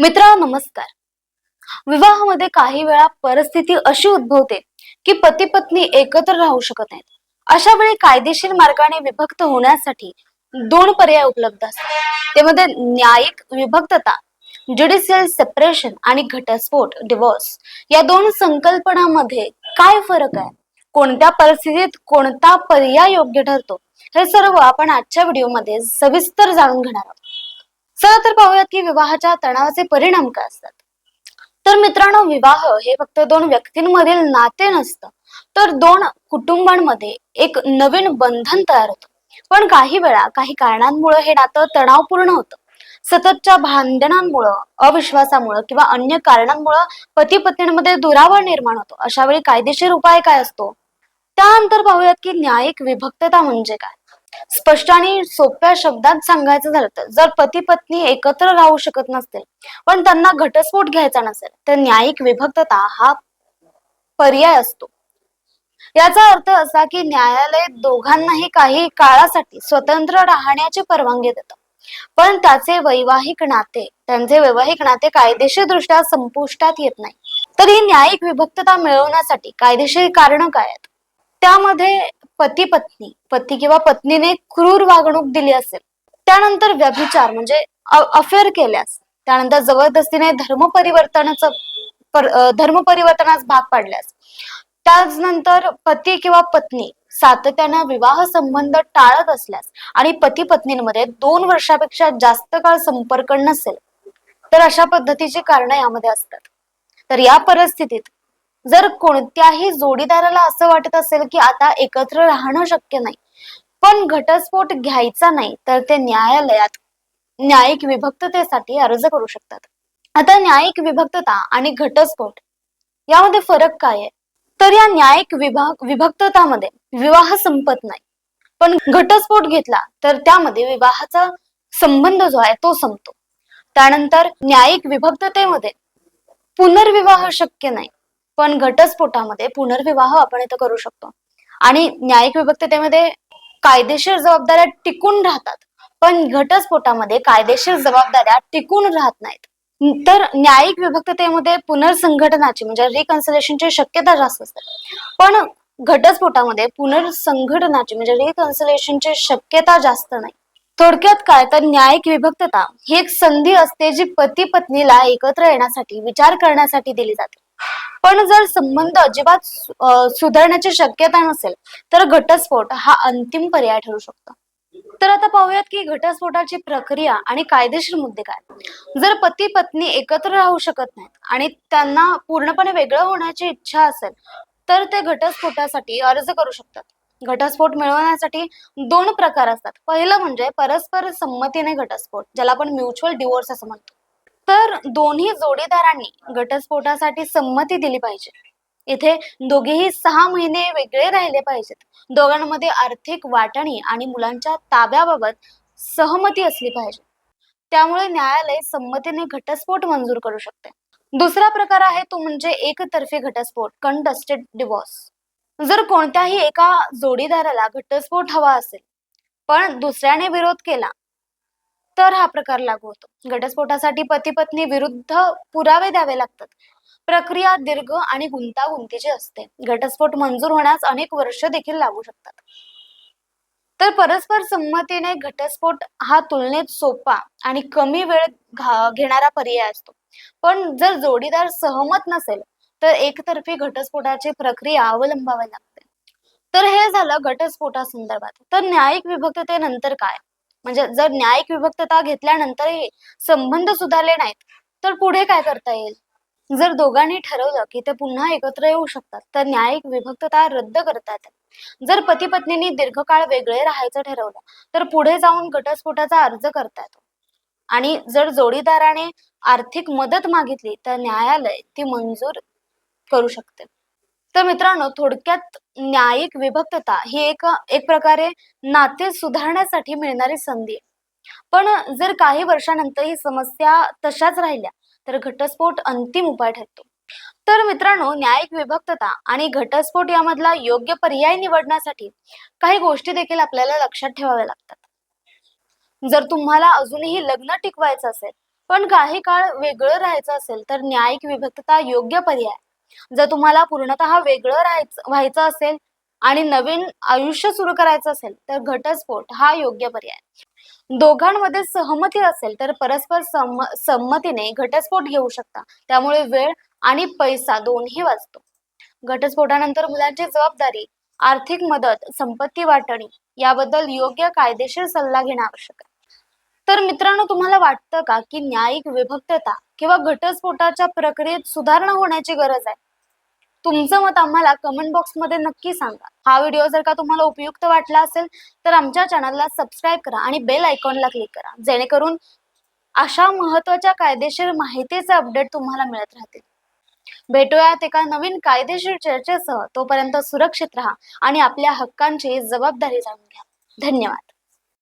मित्र नमस्कार. विवाहामध्ये काही वेळा परिस्थिती अशी उद्भवते की पती पत्नी एकत्र राहू शकत नाहीत. अशा वेळी कायदेशीर मार्गाने विभक्त होण्यासाठी दोन पर्याय उपलब्ध असतात. त्यामध्ये न्यायिक विभक्तता ज्युडिशियल सेपरेशन आणि घटस्फोट डिवोर्स या दोन संकल्पनामध्ये काय फरक आहे? कोणत्या परिस्थितीत कोणता पर्याय योग्य ठरतो? हे सर्व आपण आजच्या व्हिडिओमध्ये सविस्तर जाणून घेणार आहोत. चला तर पाहूयात की विवाहाच्या तणावाचे परिणाम काय असतात. तर मित्रांनो विवाह हे फक्त दोन व्यक्तींमधील नाते नसतं तर दोन कुटुंबांमध्ये एक नवीन बंधन तयार होतं. पण काही वेळा काही कारणांमुळे हे नातं तणावपूर्ण होतं. सततच्या भांडणांमुळं अविश्वासामुळं किंवा अन्य कारणांमुळं पती पत्नींमध्ये दुरावा निर्माण होतो. अशा वेळी कायदेशीर उपाय काय असतो? त्यानंतर पाहूयात की न्यायिक विभक्तता म्हणजे काय? स्पष्ट आणि सोप्या शब्दात सांगायचं झालं तर जर पती पत्नी एकत्र राहू शकत नसतील पण त्यांना घटस्फोट घ्यायचा नसेल तर न्यायिक विभक्तता हा पर्याय असतो. याचा अर्थ असा की न्यायालय दोघांनाही काही काळासाठी स्वतंत्र राहण्याची परवानगी देतं. पण त्याचे वैवाहिक नाते त्यांचे वैवाहिक नाते कायदेशीर दृष्ट्या संपुष्टात येत नाही. तर ही न्यायिक विभक्तता मिळवण्यासाठी कायदेशीर कारण काय आहेत? त्यामध्ये पती पत्नी पती किंवा पत्नीने क्रूर वागणूक दिली असेल त्यानंतर व्यभिचार म्हणजे अफेअर केल्यास त्यानंतर जबरदस्तीने धर्म परिवर्तनाचं पर- धर्म परिवर्तनास भाग पाडल्यास त्याचनंतर पती किंवा पत्नी सातत्यानं विवाह संबंध टाळत असल्यास आणि पती पत्नींमध्ये दोन वर्षापेक्षा जास्त काळ संपर्क नसेल तर अशा पद्धतीची कारणं यामध्ये असतात. तर या परिस्थितीत जर कोणत्याही जोडीदाराला असं वाटत असेल की आता एकत्र राहणं शक्य नाही पण घटस्फोट घ्यायचा नाही तर ते न्यायालयात न्यायिक विभक्ततेसाठी अर्ज करू शकतात. आता न्यायिक विभक्तता आणि घटस्फोट यामध्ये फरक काय आहे? तर या न्यायिक विभाग विभक्ततामध्ये विवाह संपत नाही. पण घटस्फोट घेतला तर त्यामध्ये विवाहाचा संबंध जो आहे तो संपतो. त्यानंतर न्यायिक विभक्ततेमध्ये पुनर्विवाह शक्य नाही. पण घटस्फोटामध्ये पुनर्विवाह आपण इथं करू शकतो. आणि न्यायिक विभक्ततेमध्ये कायदेशीर जबाबदाऱ्या टिकून राहतात. पण घटस्फोटामध्ये कायदेशीर जबाबदाऱ्या टिकून राहत नाहीत. तर न्यायिक विभक्ततेमध्ये पुनर्संघटनाची म्हणजे रिकन्सलेशनची शक्यता जास्त असते. पण घटस्फोटामध्ये पुनर्संघटनाची म्हणजे रिकन्सलेशनची शक्यता जास्त नाही. थोडक्यात काय? तर न्यायिक विभक्तता ही एक संधी असते जी पती पत्नीला एकत्र येण्यासाठी विचार करण्यासाठी दिली जाते. पण जर संबंध अजिबात सुधारण्याची शक्यता नसेल तर घटस्फोट हा अंतिम पर्याय ठरू शकतो. तर आता पाहूयात की घटस्फोटाची प्रक्रिया आणि कायदेशीर मुद्दे काय जर पती पत्नी एकत्र राहू शकत नाहीत आणि त्यांना पूर्णपणे वेगळं होण्याची इच्छा असेल तर ते घटस्फोटासाठी अर्ज करू शकतात. घटस्फोट मिळवण्यासाठी दोन प्रकार असतात. पहिलं म्हणजे परस्पर संमतीने घटस्फोट ज्याला आपण म्युच्युअल डिवोर्स असं म्हणतो. तर दोन्ही जोडीदारांनी घटस्फोटासाठी संमती दिली पाहिजे. इथे दोघेही सहा महिने वेगळे राहिले पाहिजेत. दोघांमध्ये आर्थिक वाटणी आणि मुलांच्या ताब्याबाबत सहमती असली पाहिजे. त्यामुळे न्यायालय संमतीने घटस्फोट मंजूर करू शकते. दुसरा प्रकार आहे तो म्हणजे एकतर्फी घटस्फोट कंटस्टेड डिवॉर्स जर कोणत्याही एका जोडीदाराला घटस्फोट हवा असेल पण दुसऱ्याने विरोध केला तर हा प्रकार लागू होतो. घटस्फोटासाठी पती पत्नी विरुद्ध पुरावे द्यावे लागतात. प्रक्रिया दीर्घ आणि गुंतागुंतीची असते. घटस्फोट मंजूर होण्यास अनेक वर्ष देखील लागू शकतात. तर परस्पर संमतीने घटस्फोट हा तुलनेत सोपा आणि कमी वेळ घा- घेणारा पर्याय असतो. पण जर जोडीदार सहमत नसेल तर एकतर्फी घटस्फोटाची प्रक्रिया अवलंबावी लागते. तर हे झालं घटस्फोटासंदर्भात तर न्यायिक विभक्ततेनंतर काय? म्हणजे जर न्यायिक विभक्तता घेतल्यानंतरही संबंध सुधारले नाहीत तर पुढे काय करता येईल? जर दोघांनी ठरवलं की ते पुन्हा एकत्र येऊ शकतात तर न्यायिक विभक्तता रद्द करता जर पती पत्नींनी दीर्घकाळ वेगळे राहायचं ठरवलं तर पुढे जाऊन घटस्फोटाचा अर्ज करता येतो. आणि जर जोडीदाराने आर्थिक मदत मागितली तर न्यायालय ती मंजूर करू शकते. तर मित्रांनो थोडक्यात न्यायिक विभक्तता ही एक एक प्रकारे नाते सुधारण्यासाठी मिळणारी संधी आहे. पण जर काही वर्षानंतर ही समस्या तशाच राहिल्या तर घटस्फोट अंतिम उपाय ठरतो. तर मित्रांनो न्यायिक विभक्तता आणि घटस्फोट यामधला योग्य पर्याय निवडण्यासाठी काही गोष्टी देखील आपल्याला लक्षात ठेवाव्या लागतात. जर तुम्हाला अजूनही लग्न टिकवायचं असेल पण काही काळ वेगळं राहायचं असेल तर न्यायिक विभक्तता योग्य पर्याय जर तुम्हाला पूर्णतः वेगळं राहायचं व्हायचं असेल आणि नवीन आयुष्य सुरू करायचं असेल तर घटस्फोट हा योग्य पर्याय दोघांमध्ये सहमती असेल तर परस्पर संमतीने घटस्फोट घेऊ शकता. त्यामुळे वेळ आणि पैसा दोन्ही वाचतो. घटस्फोटानंतर मुलांची जबाबदारी आर्थिक मदत संपत्ती वाटणी याबद्दल योग्य कायदेशीर सल्ला घेणं आवश्यक आहे. तर मित्रांनो तुम्हाला वाटतं का की न्यायिक विभक्तता किंवा घटस्फोटाच्या प्रक्रियेत सुधारणा होण्याची गरज आहे. तुमचं मत आम्हाला कमेंट बॉक्समध्ये नक्की सांगा. हा व्हिडिओ जर का तुम्हाला उपयुक्त वाटला असेल तर आमच्या चॅनलला सबस्क्राईब करा आणि बेल आयकॉनला क्लिक करा. जेणेकरून अशा महत्त्वाच्या कायदेशीर माहितीचे अपडेट तुम्हाला मिळत राहतील. भेटूयात एका नवीन कायदेशीर चर्चेसह. तोपर्यंत सुरक्षित राहा आणि आपल्या हक्कांची जबाबदारी जाणून घ्या. धन्यवाद.